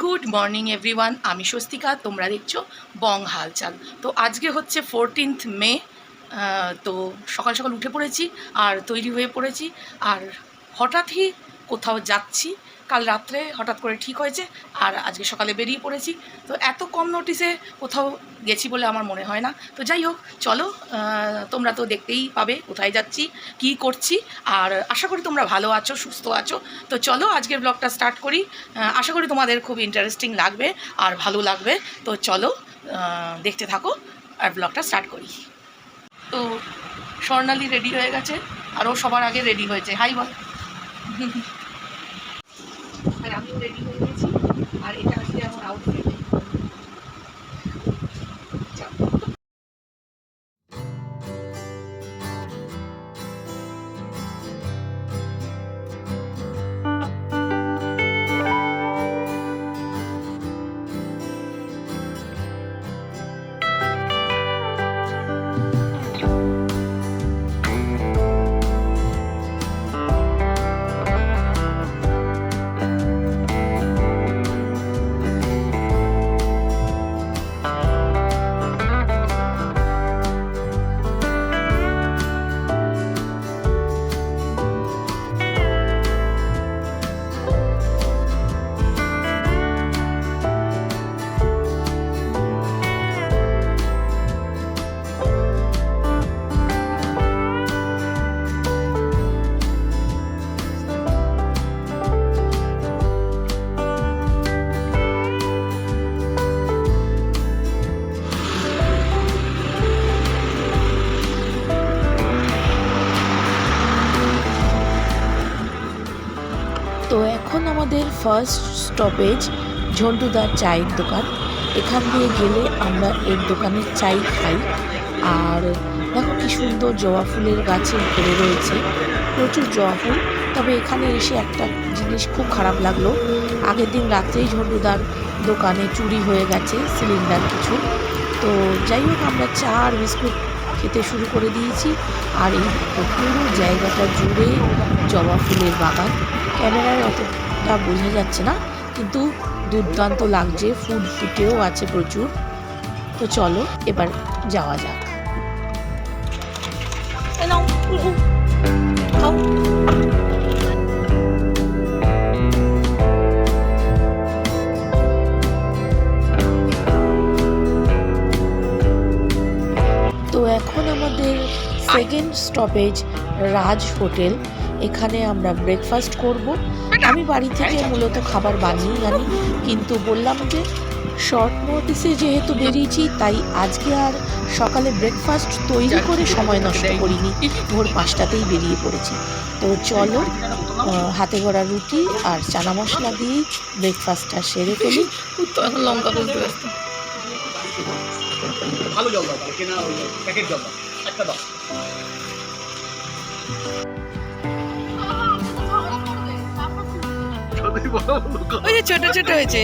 Good morning everyone, আমি স্বস্তিকা, তোমরা দেখছ বং হালচাল। তো আজকে হচ্ছে ফোরটিন্থ মে তো সকাল সকাল উঠে পড়েছি আর তৈরি হয়ে পড়েছি। আর হঠাৎই কোথাও যাচ্ছি কাল রাত্রে হঠাৎ করে ঠিক হয়েছে আর আজকে সকালে বেরিয়ে পড়েছি। তো এত কম নোটিসে কোথাও গেছি বলে আমার মনে হয় না। তো যাই হোক, চলো তোমরা তো দেখতেই পাবে কোথায় যাচ্ছি, কি করছি, আর আশা করি তোমরা ভালো আছো, সুস্থ আছো। তো চলো, আজকের ব্লগটা স্টার্ট করি। আশা করি তোমাদের খুব ইন্টারেস্টিং লাগবে আর ভালো লাগবে। তো চলো দেখতে থাকো আর ব্লগটা স্টার্ট করি। তো স্বর্ণালী রেডি হয়ে গেছে আর ও সবার আগে রেডি হয়েছে। হাই বল। ফার্স্ট স্টপেজ ঝন্টুদার চায়ের দোকান এখান দিয়ে গেলে আমরা এর দোকানের চাই খাই। আর দেখো কি সুন্দর জবা ফুলের গাছে ভরে রয়েছে। প্রচুর জবা ফুল। তবে এখানে এসে একটা জিনিস খুব খারাপ লাগল। আগের দিন রাত্রেই ঝন্টুদার দোকানে চুরি হয়ে গেছে সিলিন্ডার কিছু। তো যাই হোক, আমরা চা আর বিস্কুট খেতে শুরু করে দিয়েছি। আর এই পুরো জায়গাটা জুড়ে জবা ফুলের বাগান। ক্যামেরায় অতটা বোঝা যাচ্ছে না, কিন্তু দুর্দান্ত লাগছে ফুড ফুটেও আছে প্রচুর। তো চলো, এবার যাওয়া যাক। তো এখন আমাদের সেকেন্ড স্টপেজ রাজ হোটেল। এখানে আমরা ব্রেকফাস্ট করব। আমি বাড়ি থেকে মূলত খাবার বানিয়ে আনি, কিন্তু বললাম যে শর্ট নোটিসে যেহেতু বেরিয়েছি, তাই আজকে আর সকালে ব্রেকফাস্ট তৈরি করে সময় নষ্ট করিনি। ভোর পাঁচটাতেই বেরিয়ে পড়েছি। তো চলো হাতে গড়া রুটি আর চানা মশলা দিয়েই ব্রেকফাস্টটা সেরে ফেলি। লঙ্কা জল দাও। একটা দাও। ওই যে ছোট ছোট হয়েছে।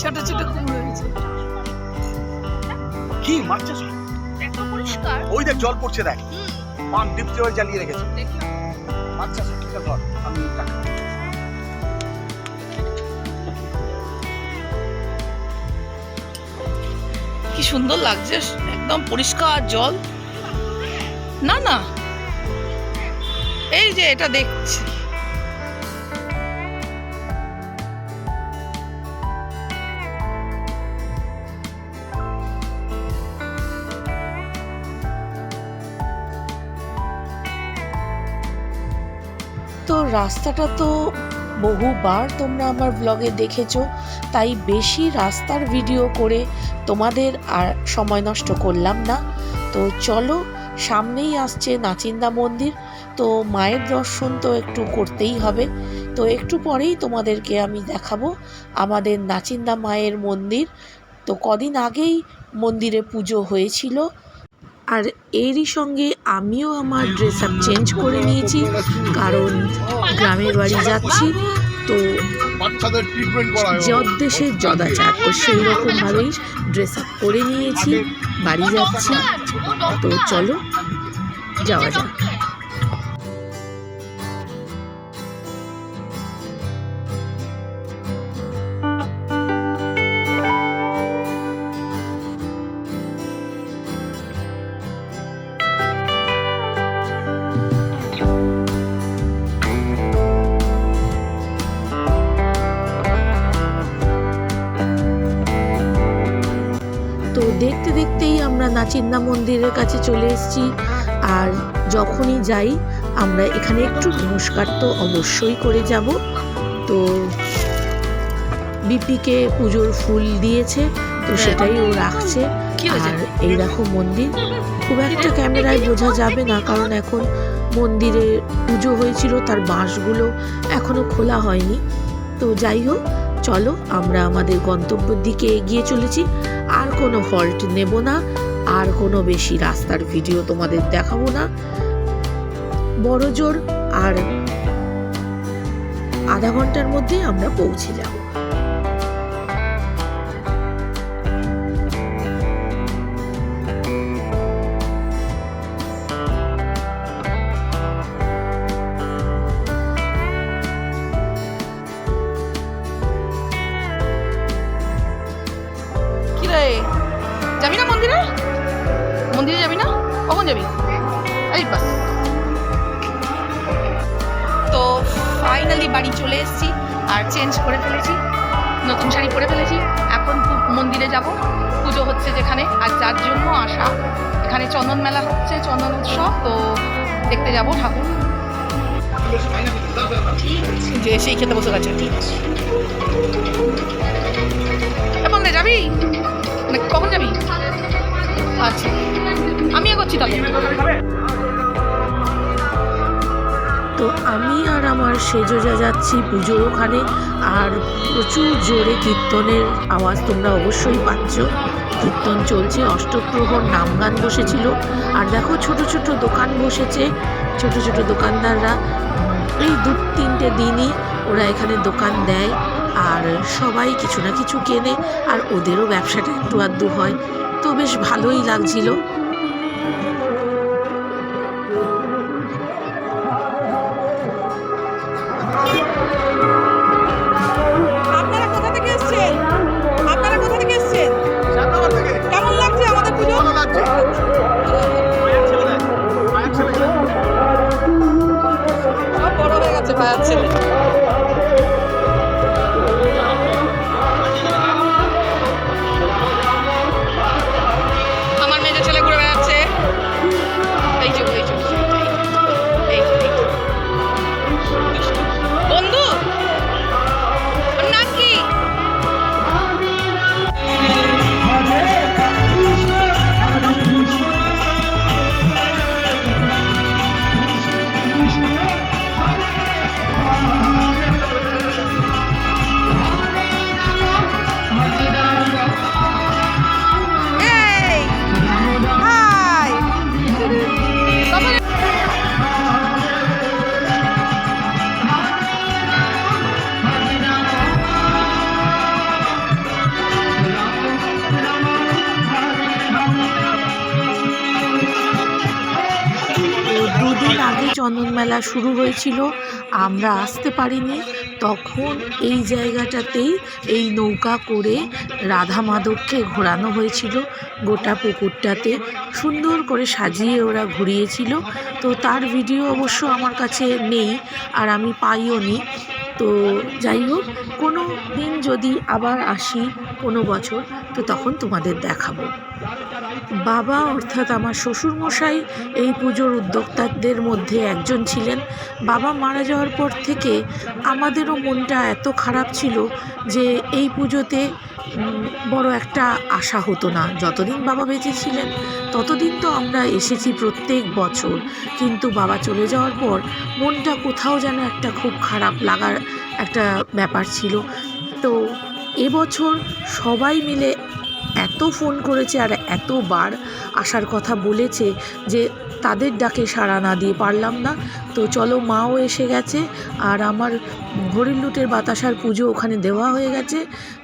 ছোট ছোট কুমড়ো হয়েছে। কি মাছ চাষ ওই দেখ জল পড়ছে দেখ। পান ডিপ দিয়ে জ্বালিয়ে রেখেছে। মাছ চাষ আমি টাকা কি সুন্দর লাগছে একদম পরিষ্কার জল। না না। এই যে এটা দেখছি। রাস্তাটা তো বহুবার তোমরা আমার ব্লগে দেখেছ, তাই বেশি রাস্তার ভিডিও করে তোমাদের আর সময় নষ্ট করলাম না। তো চলো, সামনেই আসছে নাচিন্দা মন্দির, তো মায়ের দর্শন তো একটু করতেই হবে। তো একটু পরেই তোমাদেরকে আমি দেখাবো আমাদের নাচিন্দা মায়ের মন্দির। তো কদিন আগেই মন্দিরে পুজো হয়েছিল আর এরই সঙ্গে আমিও আমার ড্রেস আপ চেঞ্জ করে নিয়েছি কারণ গ্রামের বাড়ি যাচ্ছি তো যদ দেশে করা চাক তো সেই রকমভাবেই ড্রেস আপ করে নিয়েছি বাড়ি যাচ্ছি। তো চলো যাওয়া যাক। মন্দিরের কাছে চলে এসেছি। আর যখনই যাই আমরা এখানে একটু নমস্কার তো অবশ্যই করে যাব। তো বিপিকে পুজোর ফুল দিয়েছে তো সেটাই ও রাখছে। আর এই দেখো মন্দির। খুব একটা ক্যামেরায় বোঝা যাবে না কারণ এখন মন্দিরে পুজো হয়েছিল তার বাঁশগুলো এখনও খোলা হয়নি। তো যাই হোক চলো আমরা আমাদের গন্তব্যের দিকে এগিয়ে চলেছি। আর কোনো হল্ট নেব না। আর কোনো বেশি রাস্তার ভিডিও তোমাদের দেখাবো না। বড় জোর আর আধা ঘণ্টার মধ্যেই আমরা পৌঁছে যাব। যাবি না মন্দিরে? মন্দিরে যাবি না? কখন যাবি? এই বাস। তো ফাইনালি বাড়ি চলে এসেছি, আর চেঞ্জ করে ফেলেছি, নতুন শাড়ি পরে ফেলেছি। এখন মন্দিরে যাব। পুজো হচ্ছে যেখানে, আর যার জন্য আসা এখানে চন্দন মেলা হচ্ছে, চন্দন উৎসব, তো দেখতে যাব ঠাকুর। যে সেই খেতে বসে গেছে। এখন যাবি? মানে কখন যাবি? আমি এগোচ্ছি তো আমি আর আমার সেজোজা যাচ্ছি পুজোর ওখানে, আর প্রচুর জোরে কীর্তনের আওয়াজ তোমরা অবশ্যই পাচ্ছ। কীর্তন চলছে, অষ্টপ্রহর নাম গান বসেছিল। আর দেখো ছোট ছোট দোকান বসেছে, ছোট ছোট দোকানদাররা। এই দু তিনটে দিনই ওরা এখানে দোকান দেয়, আর সবাই কিছু না কিছু কেনে, আর ওদেরও ব্যবসাটা একটু আধটু হয়। তো বেশ ভালোই লাগছিল। আপনারা কোথা চন্দন মেলা শুরু হয়েছিল। আমরা আসতে পারিনি। তখন এই জায়গাটাতেই এই নৌকা করে রাধা মাধবকে ঘোরানো হয়েছিল। গোটা পুকুরটাতে সুন্দর করে সাজিয়ে ওরা ঘুরিয়েছিল। তো তার ভিডিও অবশ্য আমার কাছে নেই আর আমি পাইও নি তো যাই হোক, কোনো দিন যদি আবার আসি কোনো বছর, তো তখন তোমাদের দেখাবো। বাবা, অর্থাৎ আমার শ্বশুরমশাই, এই পুজোর উদ্যোক্তাদের মধ্যে একজন ছিলেন। বাবা মারা যাওয়ার পর থেকে আমাদেরও মনটা এত খারাপ ছিল যে এই পুজোতে বড় একটা আশা হতো না। যতদিন বাবা বেঁচে ছিলেন, ততদিন তো আমরা এসেছি প্রত্যেক বছর। কিন্তু বাবা চলে যাওয়ার পর মনটা কোথাও যেন একটা খুব খারাপ লাগার একটা ব্যাপার ছিল। তো এবছর সবাই মিলে এত ফোন করেছে আর এতবার আসার কথা বলেছে যে তাদের ডাকে সাড়া না দিয়ে পারলাম না। তো চলো মাও এসে গেছে আর আমার হরিণলুটের বাতাসার পুজো ওখানে দেওয়া হয়ে গেছে।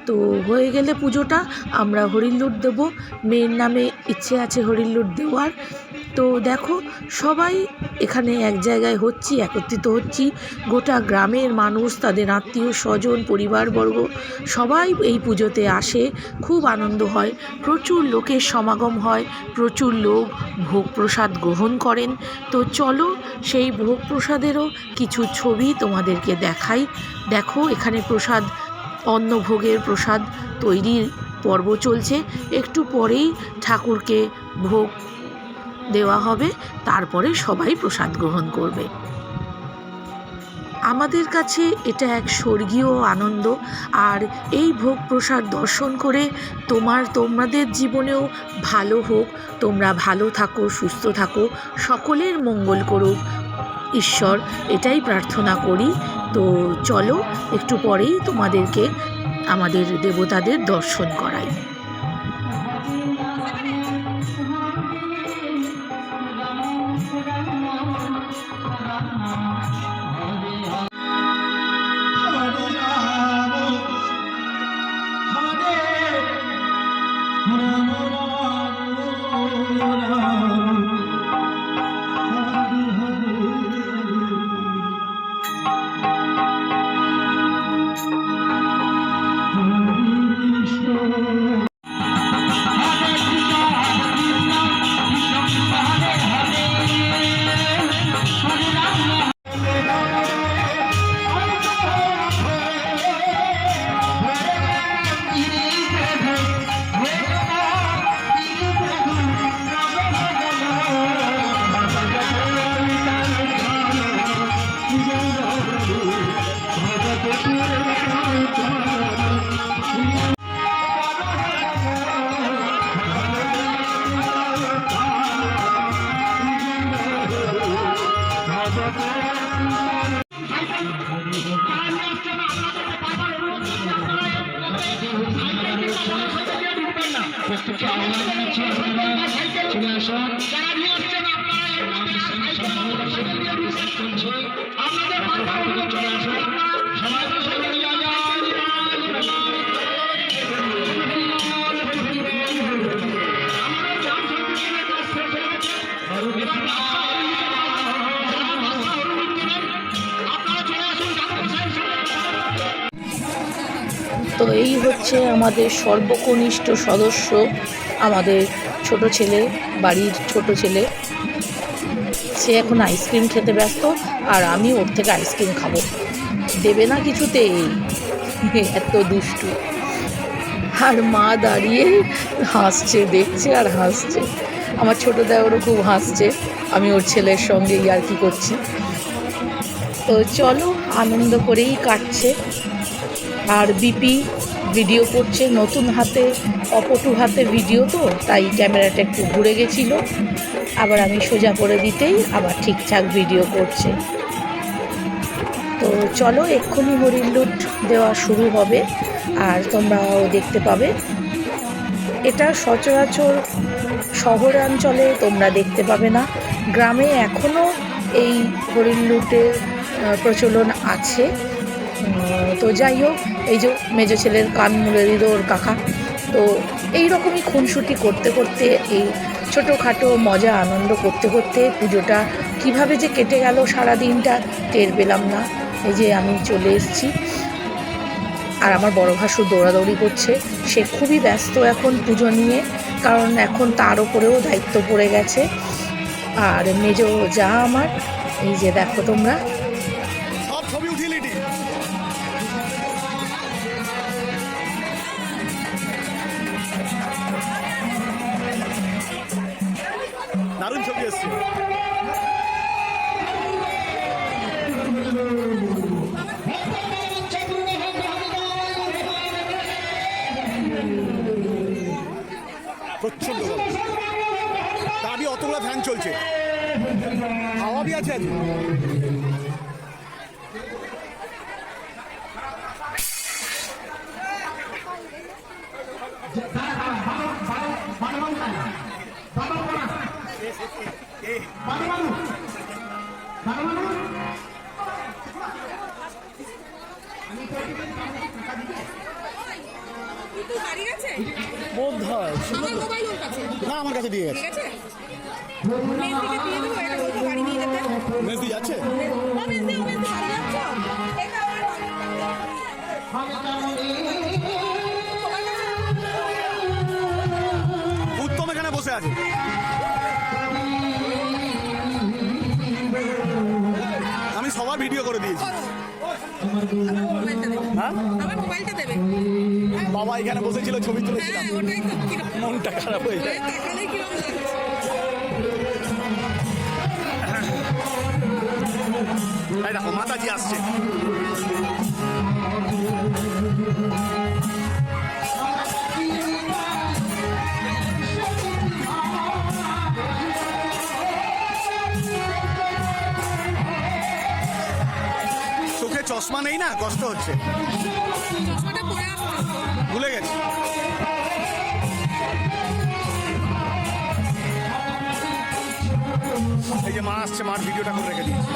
তো হয়ে গেলে পুজোটা আমরা হরিণলুট দেবো। মেয়ের নামে ইচ্ছে আছে হরিণলুট দেওয়ার। তো দেখো, সবাই এখানে এক জায়গায় হচ্ছি, একত্রিত হচ্ছি। গোটা গ্রামের মানুষ, তাদের আত্মীয় স্বজন, পরিবারবর্গ, সবাই এই পুজোতে আসে, খুব আনন্দ হয়। প্রচুর লোকের সমাগম হয়, প্রচুর লোক ভোগ প্রসাদ গ্রহণ করেন। তো চলো, সেই ভোগ প্রসাদেরও কিছু ছবি তোমাদেরকে দেখাই। দেখো, এখানে প্রসাদ, অন্নভোগের প্রসাদ তৈরির পর্ব চলছে। একটু পরেই ঠাকুরকে ভোগ দেওয়া হবে, তারপরে সবাই প্রসাদ গ্রহণ করবে। আমাদের কাছে এটা এক স্বর্গীয় আনন্দ, আর এই ভোগ প্রসাদ দর্শন করে তোমার তোমাদের জীবনেও ভালো হোক, তোমরা ভালো থাকো, সুস্থ থাকো, সকলের মঙ্গল করুক। ঈশ্বর, এটাই প্রার্থনা করি। তো চলো, একটু পরেই তোমাদেরকে আমাদের দেবতাদের দর্শন করাই। তো এই হচ্ছে আমাদের সর্বকনিষ্ঠ সদস্য, আমাদের ছোট ছেলে, বাড়ির ছোট ছেলে। সে এখন আইসক্রিম খেতে ব্যস্ত আর আমি ওর থেকে আইসক্রিম খাব। দেবে না কিছুতেই। এত দুষ্টু। আর মা দাঁড়িয়ে হাসছে, দেখছে আর হাসছে। আমার ছোটো দেওয়ারও খুব হাসছে। আমি ওর ছেলের সঙ্গে আর কি করছি। তো চলো, আনন্দ করেই কাটছে। আর বিপি ভিডিও করছে, নতুন হাতে, অপটু হাতে ভিডিও তো, তাই ক্যামেরাটা একটু ঘুরে গেছিল। আবার আমি সোজা করে দিতেই আবার ঠিকঠাক ভিডিও করছে। তো চলো, এক্ষুনি হরিণ লুট দেওয়া শুরু হবে। আর তোমরাও দেখতে পাবে। এটা সচরাচর শহরাঞ্চলে তোমরা দেখতে পাবে না। গ্রামে এখনও এই হরিণ লুটের প্রচলন আছে। তো যাই হোক, এই যে মেজো ছেলের কান মুড়ে দিল ওর কাকা। তো এই রকমই খুনসুটি করতে করতে এই ছোটোখাটো মজা, আনন্দ করতে করতে পুজোটা কীভাবে যে কেটে গেল সারা দিনটা টের পেলাম না। এই যে আমি চলে এসেছি। আর আমার বড় ভাসু দৌড়াদৌড়ি করছে। সে খুবই ব্যস্ত এখন পুজো নিয়ে, কারণ এখন তার ওপরেও দায়িত্ব পড়ে গেছে। আর মেজো যা আমার, এই যে দেখো তোমরা অতগুলো ফ্যান চলছে হাওয়া বি আছে আজকে আছে আমি সবার ভিডিও করে দিয়েছি। হ্যাঁ? বাবা এখানে বসেছিল ছবি তুলেছিলাম মনটা খারাপ হয়ে যায়। দেখো মাতাজি আসছে। চশমা নেই না? কষ্ট হচ্ছে। ভুলে গেছে। এই যে মা আসছে মার ভিডিওটা করে রেখে দিয়েছে।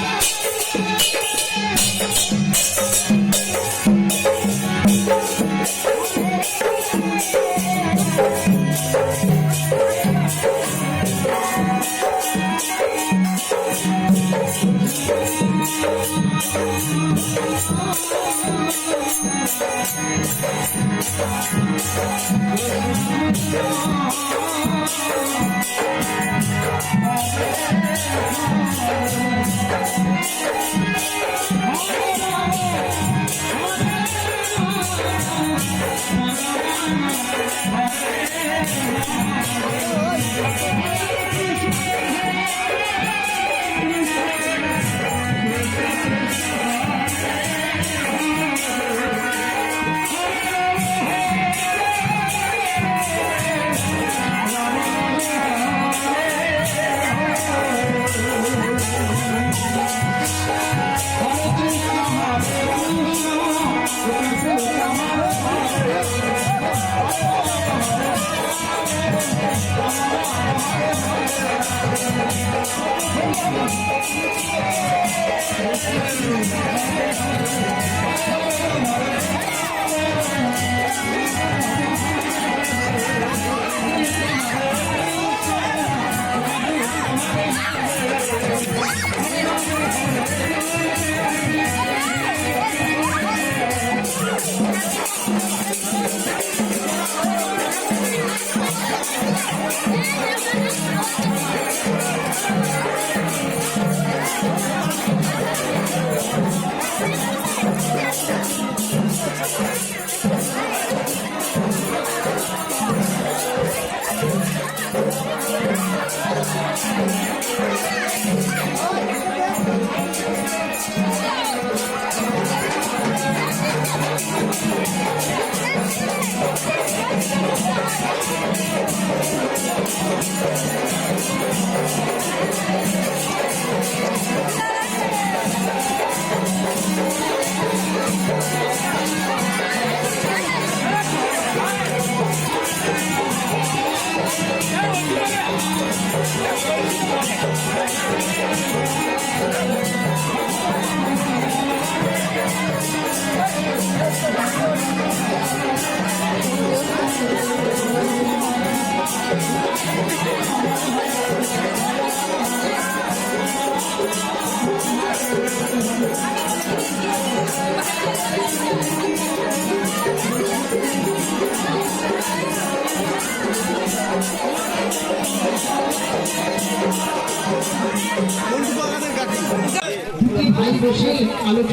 Thank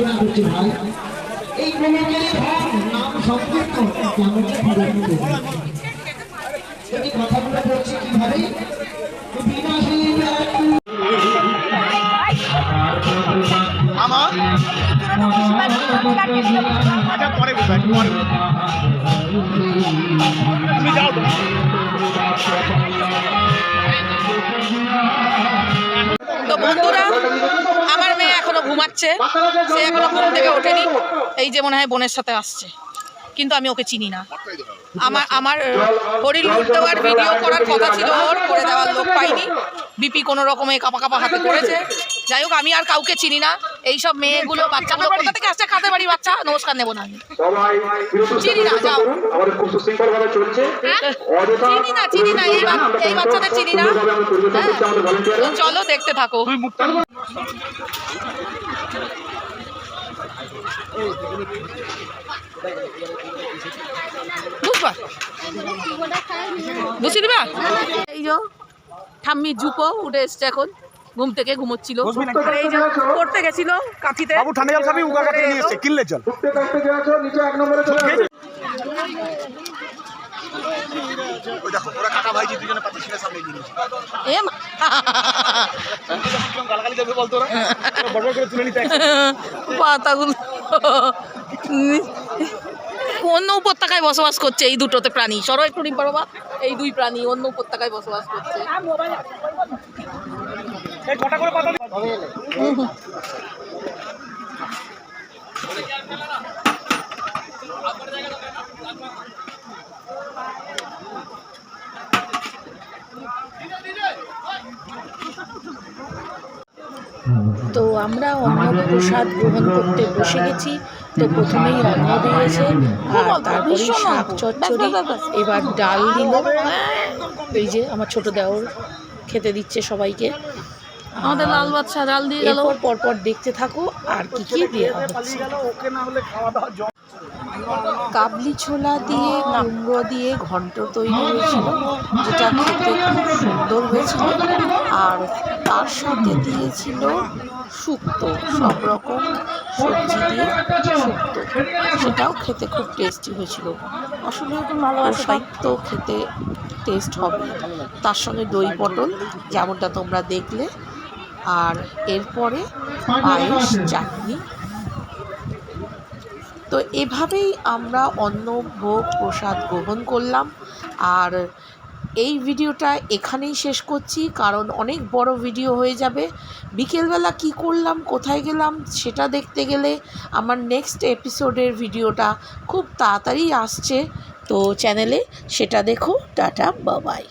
আলোচনা করছে ভাই। এই ভাব নাম সংকীর্তন কেমন পূরণ করবে এই কথাগুলো বলছে কীভাবে? আমার? আচ্ছা পরে বলব, পরে তুমি যাও বন্ধুরা, আমার মেয়ে এখনও ঘুমাচ্ছে। সে এখনও ঘুম থেকে ওঠেনি। এই যে মনে হয় বোনের সাথে আসছে। কিন্তু আমি ওকে চিনি না। আমার আমার হরিণ লুট দেওয়ার ভিডিও করার কথা ছিল ওর করে দেওয়ার লোক পাইনি। বিপি কোনো রকমে কাপা কাপা হাতে করেছে যাই হোক আমি আর কাউকে চিনি না। এইসব মেয়েগুলো বাচ্চাগুলো কোথা থেকে আসছে? খাতে বাড়ি বাচ্চা নমস্কার নেব না আমি। চিনি না, যাও। করুন আমাদের খুব সুশৃঙ্খল ভাবে চলছে অযথা চিনি না, চিনি না, এই বাচ্চাদের চিনি না। ভলেন্টিয়াররা চলো দেখতে থাকো। বুঝবা বুঝি দিবা? এই যো ঠাম্মি জুপো উঠে এসছে এখন ঘুম থেকে ঘুমোচ্ছিল। এই যে পড়তে গেছিল কাঁথিতে। বাবু ঠান্ডা জল খাবি উগা কাছে নিয়ে এসছে কিনলে জল নিচে এক নম্বরে চলে আসবে ওই দেখো ওরা কাকা ভাইজি দুজনে পাতি ছিঁড়ে সামনে নিয়েছে। এ মা। গালাগালি দেবে বলতো ওরা। বড় বড় করে তুলে নিতে পাতাগুলো। অন্য উপত্যকায় বসবাস করছে এই দুটোতে প্রাণী। সরো একটু বাবা এই দুই প্রাণী অন্য উপত্যকায় বসবাস করছে। করে তো আমরা অন্নপ্রসাদ গ্রহণ করতে বসে গেছি। তো প্রথমেই অন্ন দিয়েছে আর তারপরে শাক চচ্চড়ি এবার ডাল দিল। এই যে আমার ছোট দেওর খেতে দিচ্ছে সবাইকে। আমাদের লাল বাচ্চা ডাল দিয়ে গেল। পরপর দেখতে থাকো আর কি কি দেওয়া হচ্ছে। কাবলি ছোলা দিয়ে কুমড়ো দিয়ে ঘন্ট তৈরি হয়েছিল। যেটা খেতে খুব সুন্দর হয়েছিল। আর তার সাথে দিয়েছিল শুক্তো, সব রকম সবজি দিয়ে শুক্তো। সেটাও খেতে খুব টেস্টি হয়েছিল। আসলে প্রসাদ তো খেতে টেস্ট হবে। তার সঙ্গে দই পটল, যেমনটা তোমরা দেখলে। আর এরপরে পায়েস, চাটনি। তো এভাবেই আমরা অন্ন, ভোগ, প্রসাদ গ্রহণ করলাম। আর এই ভিডিওটা এখানেই শেষ করছি, কারণ অনেক বড় ভিডিও হয়ে যাবে। বিকেলবেলা কি করলাম, কোথায় গেলাম, সেটা দেখতে গেলে আমার নেক্সট এপিসোডের ভিডিওটা খুব তাড়াতাড়ি আসছে। তো চ্যানেলে সেটা দেখো। টাটা বাবাই